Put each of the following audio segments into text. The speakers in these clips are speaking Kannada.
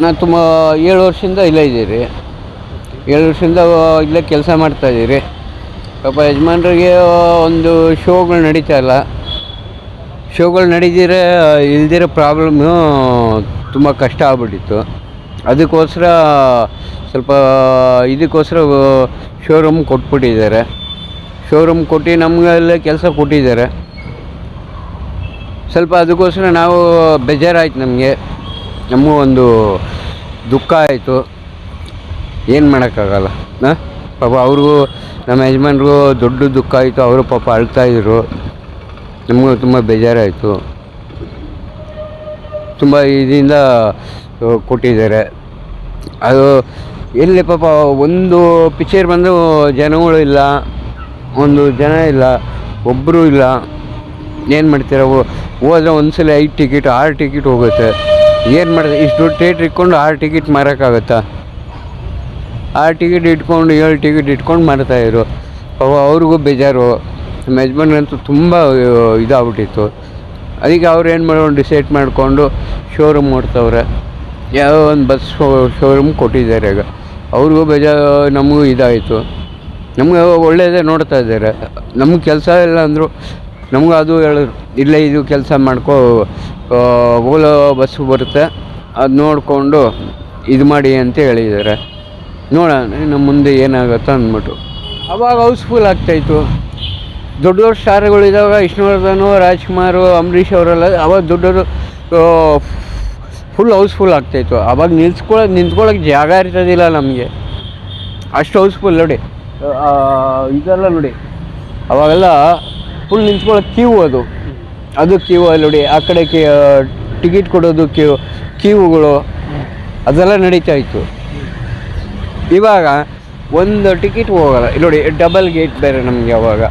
ನಾನು ತುಂಬ ಏಳು ವರ್ಷದಿಂದ ಇಲ್ಲೇ ಇದ್ದೀರಿ. ಏಳು ವರ್ಷದಿಂದ ಇಲ್ಲೇ ಕೆಲಸ ಮಾಡ್ತಾ ಇದ್ದೀರಿ. ಪಾಪ ಯಜಮಾನ್ರಿಗೆ ಒಂದು ಶೋಗಳು ನಡೀತಾ ಇಲ್ಲ. ಶೋಗಳು ನಡೀದಿರೆ ಇಲ್ದಿರೋ ಪ್ರಾಬ್ಲಮ್ಮು ತುಂಬ ಕಷ್ಟ ಆಗ್ಬಿಟ್ಟಿತ್ತು. ಅದಕ್ಕೋಸ್ಕರ, ಸ್ವಲ್ಪ, ಇದಕ್ಕೋಸ್ಕರ ಶೋರೂಮ್ ಕೊಟ್ಬಿಟ್ಟಿದ್ದಾರೆ. ಶೋರೂಮ್ ಕೊಟ್ಟು ನಮಗೆಲ್ಲ ಕೆಲಸ ಕೊಟ್ಟಿದ್ದಾರೆ. ಸ್ವಲ್ಪ ಅದಕ್ಕೋಸ್ಕರ ನಾವು ಬೇಜಾರಾಯ್ತು ನಮಗೆ. ನಮಗೂ ಒಂದು ದುಃಖ ಆಯಿತು. ಏನು ಮಾಡೋಕ್ಕಾಗಲ್ಲ, ಹಾಂ? ಪಾಪ ಅವ್ರಿಗೂ, ನಮ್ಮ ಯಜಮಾನ್ರಿಗೂ ದೊಡ್ಡ ದುಃಖ ಆಯಿತು. ಅವರು ಪಾಪ ಅಳ್ತಾಯಿದ್ರು ನಮಗೂ ತುಂಬ ಬೇಜಾರಾಯಿತು. ತುಂಬ ಇದರಿಂದ ಕೊಟ್ಟಿದ್ದಾರೆ. ಅದು ಎಲ್ಲಿ ಪಾಪ ಒಂದು ಪಿಕ್ಚರ್ ಬಂದು ಜನಗಳು ಇಲ್ಲ, ಒಂದು ಜನ ಇಲ್ಲ ಒಬ್ಬರು ಇಲ್ಲ. ಏನು ಮಾಡ್ತೀರ? ಹೋದ್ರೆ ಒಂದು ಸಲ ಐದು ಟಿಕೆಟ್, ಆರು ಟಿಕೆಟ್ ಹೋಗುತ್ತೆ. ಏನು ಮಾಡಿದೆ? ಇಷ್ಟು ದೊಡ್ಡ ಥಿಯೇಟ್ರ್ ಇಟ್ಕೊಂಡು ಆರು ಟಿಕೆಟ್ ಮಾರೋಕ್ಕಾಗತ್ತಾ? ಆರು ಟಿಕೆಟ್ ಇಟ್ಕೊಂಡು ಏಳು ಟಿಕೆಟ್ ಇಟ್ಕೊಂಡು ಮಾರ್ತಾಯಿದ್ರು ಅವು ಅವ್ರಿಗೂ ಬೇಜಾರು. ನಮ್ಮ ಯಜಮಾನ್ರಂತೂ ತುಂಬ ಇದಾಗ್ಬಿಟ್ಟಿತ್ತು. ಅದಕ್ಕೆ ಅವ್ರು ಏನು ಮಾಡೋದು ಡಿಸೈಡ್ ಮಾಡಿಕೊಂಡು ಶೋರೂಮ್ ಮಾಡ್ತವ್ರೆ ಯಾವ ಒಂದು ಬಸ್ ಶೋರೂಮ್ ಕೊಟ್ಟಿದ್ದಾರೆ ಈಗ. ಅವ್ರಿಗೂ ಬೇಜಾರು, ನಮಗೂ ಇದಾಯಿತು. ನಮಗೆ ಒಳ್ಳೆಯದೇ ನೋಡ್ತಾ ಇದ್ದಾರೆ. ನಮ್ಮ ಕೆಲಸ ಇಲ್ಲ ಅಂದರು ನಮಗೂ ಅದು ಹೇಳಿದ್ರು ಇಲ್ಲೇ ಇದು ಕೆಲಸ ಮಾಡ್ಕೋ ಓಲೋ ಬಸ್ಸು ಬರುತ್ತೆ. ಅದು ನೋಡಿಕೊಂಡು ಇದು ಮಾಡಿ ಅಂತ ಹೇಳಿದ್ದಾರೆ. ನೋಡೋಣ ನಮ್ಮ ಮುಂದೆ ಏನಾಗುತ್ತೆ ಅಂದ್ಬಿಟ್ಟು. ಅವಾಗ ಹೌಸ್ಫುಲ್ ಆಗ್ತಾಯಿತ್ತು. ದೊಡ್ಡ ದೊಡ್ಡ ಸ್ಟಾರ್ಗಳು ಇದ್ದಾಗ ವಿಷ್ಣುವರ್ಧನು, ರಾಜ್ಕುಮಾರು, ಅಂಬರೀಷ್ ಅವರೆಲ್ಲ, ಅವಾಗ ದೊಡ್ಡವರು ಫುಲ್ ಹೌಸ್ಫುಲ್ ಆಗ್ತಾಯಿತ್ತು. ಅವಾಗ ನಿಲ್ಸ್ಕೊಳಕ್ಕೆ ನಿಂತ್ಕೊಳ್ಳೋಕೆ ಜಾಗ ಇರ್ತದಿಲ್ಲ ನಮಗೆ. ಅಷ್ಟು ಹೌಸ್ಫುಲ್ ನೋಡಿ. ಇದೆಲ್ಲ ನೋಡಿ. ಅವಾಗೆಲ್ಲ ಫುಲ್ ನಿಂತ್ಕೊಳ್ಳೋ ಕ್ಯೂ ಅದು. ಅದು ಕ್ಯೂ ಅಲ್ಲಿ ನೋಡಿ, ಆ ಕಡೆ ಟಿಕೆಟ್ ಕೊಡೋದು ಕ್ಯೂ ಕ್ಯೂಗಳು ಅದೆಲ್ಲ ನಡೀತಾ ಇತ್ತು. ಇವಾಗ ಒಂದು ಟಿಕೆಟ್ ಹೋಗಲ್ಲ. ನೋಡಿ ಡಬಲ್ ಗೇಟ್ ಬೇರೆ ನಮಗೆ ಅವಾಗ.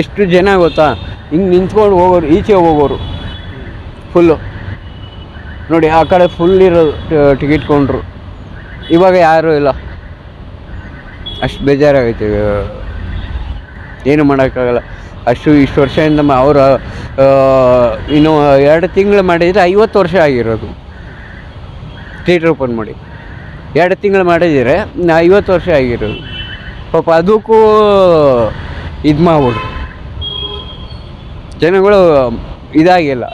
ಎಷ್ಟು ಜನ ಗೊತ್ತಾ? ಹಿಂಗೆ ನಿಂತ್ಕೊಂಡು ಹೋಗೋರು, ಈಚೆ ಹೋಗೋರು. ಫುಲ್ಲು ನೋಡಿ, ಆ ಕಡೆ ಫುಲ್ ಇರೋದು ಟಿಕೆಟ್ ಕೊಂಡ್ರು. ಇವಾಗ ಯಾರೂ ಇಲ್ಲ. ಅಷ್ಟು ಬೇಜಾರಾಗೈತೆ. ಏನು ಮಾಡೋಕ್ಕಾಗಲ್ಲ. ಅಷ್ಟು ಇಷ್ಟು ವರ್ಷದಿಂದ ಅವರ ಇನ್ನು ಎರಡು ತಿಂಗಳು ಮಾಡಿದರೆ ಐವತ್ತು ವರ್ಷ ಆಗಿರೋದು. ಥಿಯೇಟ್ರ್ ಓಪನ್ ಮಾಡಿ. ಎರಡು ತಿಂಗಳು ಮಾಡಿದರೆ ಐವತ್ತು ವರ್ಷ ಆಗಿರೋದು. ಪಾಪ ಅದಕ್ಕೂ ಇದು ಮಾಡ್ಬಿಡು ಜನಗಳು ಇದಾಗಿಲ್ಲ.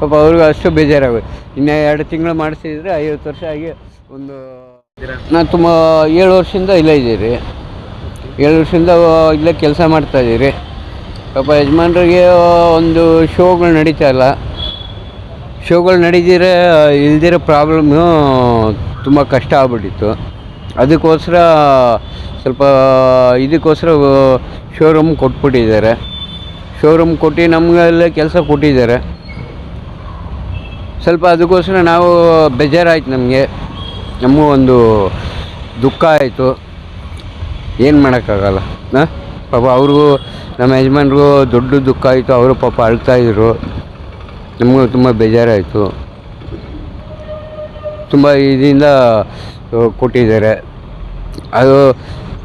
ಪಾಪ ಅವ್ರಿಗೂ ಅಷ್ಟು ಬೇಜಾರಾಗುತ್ತೆ ಇನ್ನು ಎರಡು ತಿಂಗಳು ಮಾಡಿಸಿದ್ರೆ ಐವತ್ತು ವರ್ಷ ಆಗಿ ಒಂದು ನಾನು ತುಂಬ ಏಳು ವರ್ಷದಿಂದ ಇಲ್ಲೇ ಇದ್ದೀರಿ ಏಳು ವರ್ಷದಿಂದ ಇಲ್ಲೇ ಕೆಲಸ ಮಾಡ್ತಾ ಇದ್ದೀರಿ. ಪಾಪ ಯಜಮಾನ್ರಿಗೆ ಒಂದು ಶೋಗಳು ನಡೀತಾ ಇಲ್ಲ. ಶೋಗಳು ನಡೀದಿರೆ ಇಲ್ದಿರೋ ಪ್ರಾಬ್ಲಮ್ಮು ತುಂಬ ಕಷ್ಟ ಆಗ್ಬಿಟ್ಟಿತ್ತು. ಅದಕ್ಕೋಸ್ಕರ, ಸ್ವಲ್ಪ, ಇದಕ್ಕೋಸ್ಕರ ಶೋರೂಮ್ ಕೊಟ್ಬಿಟ್ಟಿದ್ದಾರೆ. ಶೋರೂಮ್ ಕೊಟ್ಟು ನಮಗೆಲ್ಲ ಕೆಲಸ ಕೊಟ್ಟಿದ್ದಾರೆ. ಸ್ವಲ್ಪ ಅದಕ್ಕೋಸ್ಕರ ನಾವು ಬೇಜಾರಾಯ್ತು ನಮಗೆ. ನಮಗೂ ಒಂದು ದುಃಖ ಆಯಿತು. ಏನು ಮಾಡೋಕ್ಕಾಗಲ್ಲ ಹಾಂ ಪಾಪ ಅವ್ರಿಗೂ, ನಮ್ಮ ಯಜಮಾನ್ರಿಗೂ ದೊಡ್ಡ ದುಃಖ ಆಯಿತು, ಅವರು ಪಾಪ ಅಳ್ತಾಯಿದ್ರು ನಮಗೂ ತುಂಬ ಬೇಜಾರಾಯಿತು. ತುಂಬ ಇದರಿಂದ ಕೊಟ್ಟಿದ್ದಾರೆ. ಅದು,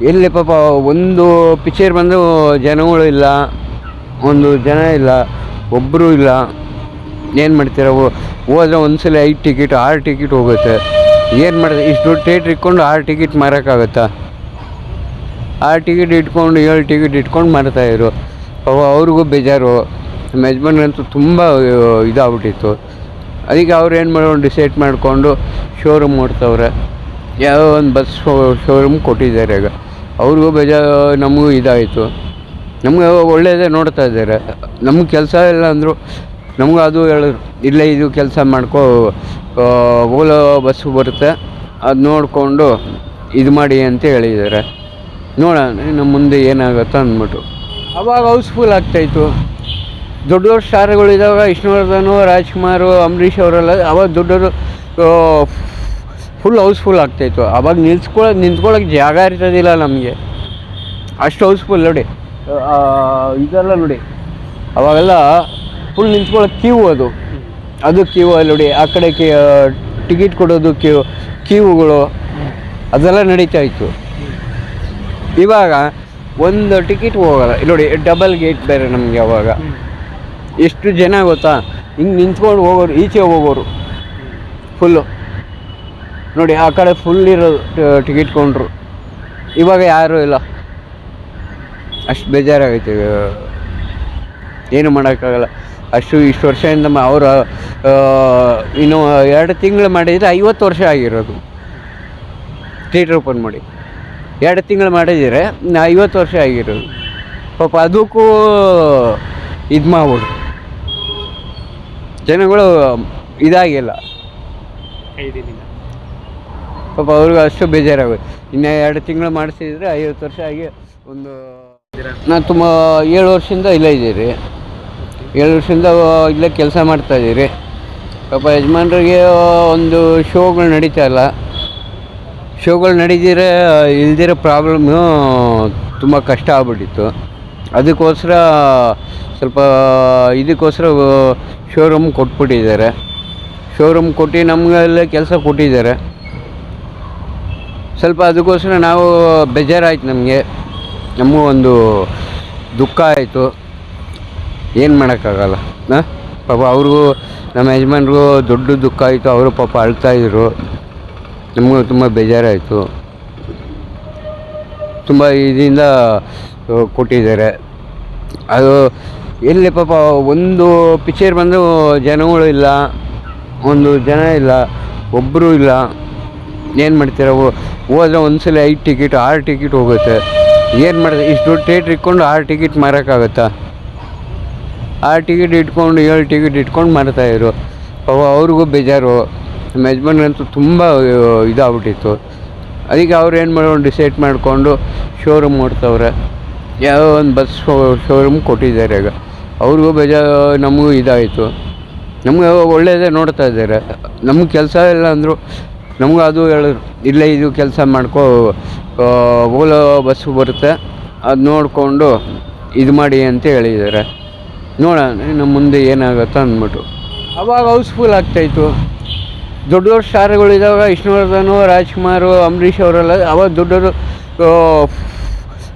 ಎಲ್ಲಿ ಪಾಪ ಒಂದು ಪಿಕ್ಚರ್ ಬಂದು ಜನಗಳು ಇಲ್ಲ, ಒಂದು ಜನ ಇಲ್ಲ ಒಬ್ಬರು ಇಲ್ಲ. ಏನು ಮಾಡ್ತೀರ ಹೋದ್ರೆ ಒಂದು ಸಲ ಐದು ಟಿಕೆಟ್, ಆರು ಟಿಕೆಟ್ ಹೋಗುತ್ತೆ. ಏನು ಮಾಡಿದೆ ಇಷ್ಟು ದೊಡ್ಡ ಥಿಯೇಟ್ರ್ ಇಟ್ಕೊಂಡು ಆರು ಟಿಕೆಟ್ ಮಾರೋಕ್ಕಾಗತ್ತಾ? ಆರು ಟಿಕೆಟ್ ಇಟ್ಕೊಂಡು ಏಳು ಟಿಕೆಟ್ ಇಟ್ಕೊಂಡು ಮಾಡ್ತಾಯಿದ್ರು ಅವ ಅವ್ರಿಗೂ ಬೇಜಾರು. ನಮ್ಮ ಯಜಮಾನ್ರಂತೂ ತುಂಬ ಇದಾಗ್ಬಿಟ್ಟಿತ್ತು. ಅದಕ್ಕೆ ಅವ್ರು ಏನು ಮಾಡೋದು ಡಿಸೈಡ್ ಮಾಡಿಕೊಂಡು ಶೋರೂಮ್ ಮಾಡ್ತವ್ರೆ ಯಾವ ಒಂದು ಬಸ್ ಶೋರೂಮ್ ಕೊಟ್ಟಿದ್ದಾರೆ ಈಗ. ಅವ್ರಿಗೂ ಬೇಜಾರು ನಮಗೂ ಇದಾಯಿತು. ನಮಗೆ ಒಳ್ಳೆಯದೇ ನೋಡ್ತಾ ಇದ್ದಾರೆ. ನಮ್ಮ ಕೆಲಸ ಇಲ್ಲ ಅಂದರು ನಮಗೂ ಅದು ಹೇಳಿದ್ರು ಇಲ್ಲೇ ಇದು ಕೆಲಸ ಮಾಡ್ಕೋ ಆ, ಓಲೋ ಬಸ್ಸು ಬರುತ್ತೆ. ಅದು ನೋಡಿಕೊಂಡು ಇದು ಮಾಡಿ ಅಂತ ಹೇಳಿದ್ದಾರೆ. ನೋಡೋಣ ಇನ್ನು ಮುಂದೆ ಏನಾಗುತ್ತೋ ಅಂದ್ಬಿಟ್ಟು ಅವಾಗ ಹೌಸ್ಫುಲ್ ಆಗ್ತಾಯಿತ್ತು. ದೊಡ್ಡ ದೊಡ್ಡ ಸ್ಟಾರ್ಗಳು ವಿಷ್ಣುವರ್ಧನು, ರಾಜ್ಕುಮಾರು, ಅಂಬರೀಷ್ ಅವರೆಲ್ಲ, ಅವಾಗ ದೊಡ್ಡವರು ಫುಲ್ ಹೌಸ್ಫುಲ್ ಆಗ್ತಾಯಿತ್ತು. ಅವಾಗ ನಿಲ್ಸ್ಕೊಳ್ಳೋಕೆ ನಿಂತ್ಕೊಳ್ಳೋಕೆ ಜಾಗ ಇರ್ತದಿಲ್ಲ ನಮಗೆ. ಅಷ್ಟು ಹೌಸ್ಫುಲ್ ನೋಡಿ. ಇದೆಲ್ಲ ನೋಡಿ. ಅವಾಗೆಲ್ಲ ಫುಲ್ ನಿಂತ್ಕೊಳ್ಳೋಕೆ ಕ್ಯೂ ಅದು. ಅದು ಕ್ಯೂ ಅಲ್ಲಿ ನೋಡಿ. ಆ ಕಡೆ ಟಿಕೆಟ್ ಕೊಡೋದು ಕ್ಯೂ, ಕ್ಯೂಗಳು. ಅದೆಲ್ಲ ನಡೀತಾ ಇತ್ತು ಇವಾಗ ಒಂದು ಟಿಕೆಟ್ ಹೋಗಲ್ಲ. ನೋಡಿ ಡಬಲ್ ಗೇಟ್ ಬೇರೆ ನಮಗೆ ಅವಾಗ. ಎಷ್ಟು ಜನ ಗೊತ್ತಾ? ಹಿಂಗೆ ನಿಂತ್ಕೊಂಡು ಹೋಗೋರು, ಈಚೆ ಹೋಗೋರು. ಫುಲ್ಲು ನೋಡಿ, ಆ ಕಡೆ ಫುಲ್ ಇರೋದು ಟಿಕೆಟ್ ಕೊಂಡ್ರು. ಇವಾಗ ಯಾರೂ ಇಲ್ಲ. ಅಷ್ಟು ಬೇಜಾರಾಗೈತೆ. ಏನು ಮಾಡೋಕ್ಕಾಗಲ್ಲ. ಅಷ್ಟು ಇಷ್ಟು ವರ್ಷದಿಂದ ಅವರು ಇನ್ನು ಎರಡು ತಿಂಗಳು ಮಾಡಿದರೆ ಐವತ್ತು ವರ್ಷ ಆಗಿರೋದು. ಥಿಯೇಟ್ರ್ ಓಪನ್ ಮಾಡಿ. ಎರಡು ತಿಂಗಳು ಮಾಡಿದರೆ ಐವತ್ತು ವರ್ಷ ಆಗಿರೋದು ಪಾಪ ಅದಕ್ಕೂ ಇದು ಮಾಡ್ಬೋದು ಜನಗಳು ಇದಾಗಿಲ್ಲ. ಪಾಪ ಅವ್ರಿಗೂ ಅಷ್ಟು ಬೇಜಾರಾಗುತ್ತೆ ಇನ್ನು ಎರಡು ತಿಂಗಳು ಮಾಡಿಸಿದ್ರೆ ಐವತ್ತು ವರ್ಷ ಆಗಿ ಒಂದು ನಾನು ತುಂಬ ಏಳು ವರ್ಷದಿಂದ ಇಲ್ಲೇ ಇದ್ದೀರಿ. ಏಳು ವರ್ಷದಿಂದ ಇಲ್ಲೇ ಕೆಲಸ ಮಾಡ್ತಾಯಿದ್ದೀರಿ ಪಾಪ ಯಜಮಾನ್ರಿಗೆ ಒಂದು ಶೋಗಳು ನಡೀತಾ ಇಲ್ಲ. ಶೋಗಳು ನಡೀದಿರೆ ಇಲ್ದಿರೋ ಪ್ರಾಬ್ಲಮ್ಮು ತುಂಬ ಕಷ್ಟ ಆಗ್ಬಿಟ್ಟಿತ್ತು. ಅದಕ್ಕೋಸ್ಕರ ಸ್ವಲ್ಪ, ಇದಕ್ಕೋಸ್ಕರ ಶೋರೂಮ್ ಕೊಟ್ಬಿಟ್ಟಿದ್ದಾರೆ. ಶೋರೂಮ್ ಕೊಟ್ಟು ನಮಗೆಲ್ಲ ಕೆಲಸ ಕೊಟ್ಟಿದ್ದಾರೆ. ಸ್ವಲ್ಪ ಅದಕ್ಕೋಸ್ಕರ ನಾವು ಬೇಜಾರಾಯ್ತು ನಮಗೆ. ನಮಗೂ ಒಂದು ದುಃಖ ಆಯಿತು. ಏನು ಮಾಡೋಕ್ಕಾಗಲ್ಲ, ಹಾಂ? ಪಾಪ ಅವ್ರಿಗೂ, ನಮ್ಮ ಯಜಮಾನ್ರಿಗೂ ದೊಡ್ಡ ದುಃಖ ಆಯಿತು. ಅವರು ಪಾಪ ಅಳ್ತಾಯಿದ್ರು ನಮಗೂ ತುಂಬ ಬೇಜಾರಾಯಿತು. ತುಂಬ ಇದರಿಂದ ಕೊಟ್ಟಿದ್ದಾರೆ. ಅದು, ಎಲ್ಲಿ ಪಾಪ ಒಂದು ಪಿಕ್ಚರ್ ಬಂದು ಜನಗಳು ಇಲ್ಲ, ಒಂದು ಜನ ಇಲ್ಲ ಒಬ್ಬರು ಇಲ್ಲ. ಏನು ಮಾಡ್ತೀರ? ಹೋದ್ರೆ ಒಂದು ಸಲ ಐದು ಟಿಕೆಟ್ ಆರು ಟಿಕೆಟ್ ಹೋಗುತ್ತೆ. ಏನು ಮಾಡಿದೆ, ಇಷ್ಟು ಥಿಯೇಟ್ರ್ ಇಟ್ಕೊಂಡು ಆರು ಟಿಕೆಟ್ ಮಾರೋಕ್ಕಾಗತ್ತಾ? ಆರು ಟಿಕೆಟ್ ಇಟ್ಕೊಂಡು ಏಳು ಟಿಕೆಟ್ ಇಟ್ಕೊಂಡು ಮಾರ್ತಾಯಿದ್ರು ಪಾಪ ಅವ್ರಿಗೂ ಬೇಜಾರು. ನಮ್ಮ ಯಜಮಾನಂತೂ ತುಂಬ ಇದಾಗ್ಬಿಟ್ಟಿತ್ತು. ಅದಕ್ಕೆ ಅವ್ರು ಏನು ಮಾಡೋ ಡಿಸೈಡ್ ಮಾಡಿಕೊಂಡು ಶೋರೂಮ್ ಮಾಡ್ತವ್ರೆ ಯಾವ ಒಂದು ಬಸ್ ಶೋರೂಮ್ ಕೊಟ್ಟಿದ್ದಾರೆ ಈಗ. ಅವ್ರಿಗೂ ಬೇಜಾರು, ನಮಗೂ ಇದಾಯಿತು. ನಮಗೆ ಒಳ್ಳೆಯದೇ ನೋಡ್ತಾ ಇದ್ದಾರೆ. ನಮ್ಗೆ ಕೆಲಸ ಇಲ್ಲ ಅಂದರು, ನಮಗೂ ಅದು ಹೇಳಿದ್ರು ಇಲ್ಲೇ ಇದು ಕೆಲಸ ಮಾಡ್ಕೋ ಓಲೋ ಬಸ್ಸು ಬರುತ್ತೆ. ಅದು ನೋಡಿಕೊಂಡು ಇದು ಮಾಡಿ ಅಂತ ಹೇಳಿದ್ದಾರೆ. ನೋಡೋಣ ನಮ್ಮ ಮುಂದೆ ಏನಾಗುತ್ತೋ ಅಂದ್ಬಿಟ್ಟು. ಅವಾಗ ಹೌಸ್ಫುಲ್ ಆಗ್ತಾಯಿತ್ತು ದೊಡ್ಡ ದೊಡ್ಡ ಸ್ಟಾರ್ಗಳು ಇದ್ದಾಗ ವಿಷ್ಣುವರ್ಧನು, ರಾಜ್ಕುಮಾರು, ಅಂಬರೀಷ್ ಅವರೆಲ್ಲ ಅವಾಗ ದೊಡ್ಡವರು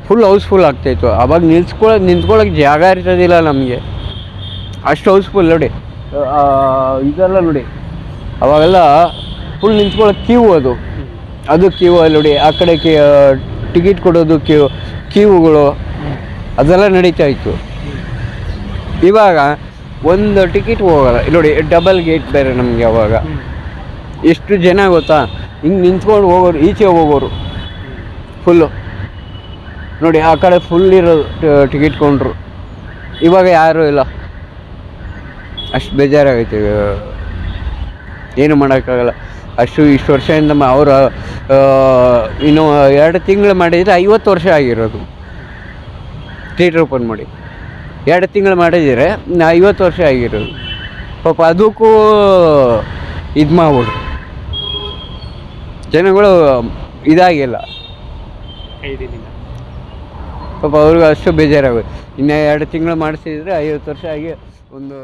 ಫುಲ್ ಹೌಸ್ಫುಲ್ ಆಗ್ತಾಯಿತ್ತು. ಅವಾಗ ನಿಂತ್ಕೊಳ್ಳೋ ನಿಂತ್ಕೊಳ್ಳೋಕೆ ಜಾಗ ಇರ್ತದಿಲ್ಲ ನಮಗೆ. ಅಷ್ಟು ಹೌಸ್ಫುಲ್ ನೋಡಿ. ಇದೆಲ್ಲ ನೋಡಿ. ಅವಾಗೆಲ್ಲ ಫುಲ್ ನಿಂತ್ಕೊಳ್ಳೋಕೆ ಕ್ಯೂ ಅದು. ಅದು ಕ್ಯೂ ಅಲ್ಲಿ ನೋಡಿ. ಆ ಕಡೆ ಟಿಕೆಟ್ ಕೊಡೋದು ಕ್ಯೂ ಕ್ಯೂಗಳು ಅದೆಲ್ಲ ನಡೀತಾ ಇತ್ತು ಇವಾಗ ಒಂದು ಟಿಕೆಟ್ ಹೋಗಲ್ಲ. ನೋಡಿ ಡಬಲ್ ಗೇಟ್ ಬೇರೆ ನಮಗೆ ಅವಾಗ. ಎಷ್ಟು ಜನ ಗೊತ್ತಾ? ಹಿಂಗೆ ನಿಂತ್ಕೊಂಡು ಹೋಗೋರು, ಈಚೆ ಹೋಗೋರು. ಫುಲ್ಲು ನೋಡಿ, ಆ ಕಡೆ ಫುಲ್ ಇರೋದು ಟಿಕೆಟ್ ಕೊಂಡ್ರು. ಇವಾಗ ಯಾರೂ ಇಲ್ಲ. ಅಷ್ಟು ಬೇಜಾರಾಗೈತೆ. ಏನು ಮಾಡೋಕ್ಕಾಗಲ್ಲ. ಅಷ್ಟು ಇಷ್ಟು ವರ್ಷದಿಂದ ಅವರು ಇನ್ನು ಎರಡು ತಿಂಗಳು ಮಾಡಿದರೆ ಐವತ್ತು ವರ್ಷ ಆಗಿರೋದು. ಥಿಯೇಟ್ರ್ ಓಪನ್ ಮಾಡಿ. ಎರಡು ತಿಂಗಳು ಮಾಡಿದರೆ ಐವತ್ತು ವರ್ಷ ಆಗಿರೋದು. ಪಾಪ ಅದಕ್ಕೂ ಇದು ಮಾಡ್ಬಿಡು ಜನಗಳು ಇದಾಗಿಲ್ಲ. ಪಾಪ ಅವ್ರಿಗೂ ಅಷ್ಟು ಬೇಜಾರಾಗುತ್ತೆ ಇನ್ನು ಎರಡು ತಿಂಗಳು ಮಾಡಿಸಿದ್ರೆ ಐವತ್ತು ವರ್ಷ ಆಗಿ ಒಂದು